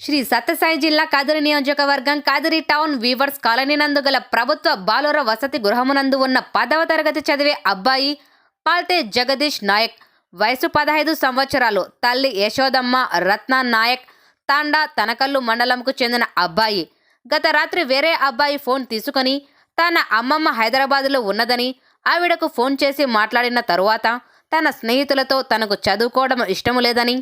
శ్రీ సత్యసాయి జిల్లా కాదిరి నియోజకవర్గం Kadiri town weavers colony నందు గల ప్రభుత్వ బాలుర వసతి గృహమునందు ఉన్న పదవ తరగతి చదివే అబ్బాయి పాల్తే జగదీష్ నాయక్. వయసు పదహైదు సంవత్సరాలు. తల్లి యశోదమ్మ రత్న నాయక్ తాండా తనకల్లు మండలంకు చెందిన అబ్బాయి. గత రాత్రి వేరే అబ్బాయి ఫోన్ తీసుకొని తన అమ్మమ్మ హైదరాబాదులో ఉన్నదని ఆవిడకు ఫోన్ చేసి మాట్లాడిన తరువాత తన స్నేహితులతో తనకు చదువుకోవడం ఇష్టము లేదని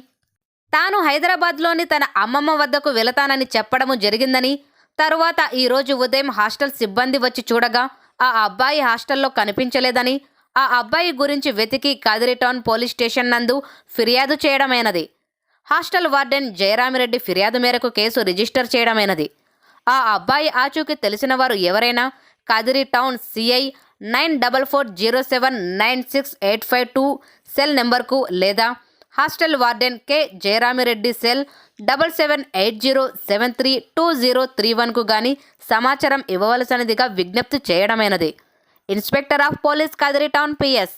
తాను హైదరాబాద్లోని తన అమ్మమ్మ వద్దకు వెళతానని చెప్పడము జరిగిందని తరువాత ఈరోజు ఉదయం హాస్టల్ సిబ్బంది వచ్చి చూడగా ఆ అబ్బాయి హాస్టల్లో కనిపించలేదని ఆ అబ్బాయి గురించి వెతికి కదిరిటౌన్ పోలీస్ స్టేషన్ నందు ఫిర్యాదు చేయడమైనది. హాస్టల్ వార్డెన్ జయరామిరెడ్డి ఫిర్యాదు మేరకు కేసు రిజిస్టర్ చేయడమైనది. ఆ అబ్బాయి ఆచూకీ తెలిసిన వారు ఎవరైనా Kadiri town CI nine double four zero seven nine six eight five two cell నెంబర్కు లేదా hostel warden K. Jayaramireddy cell double seven eight zero seven three two zero three వన్కు గాని సమాచారం ఇవ్వవలసినదిగా విజ్ఞప్తి చేయడమైనది. Inspector of police Kadiri town PS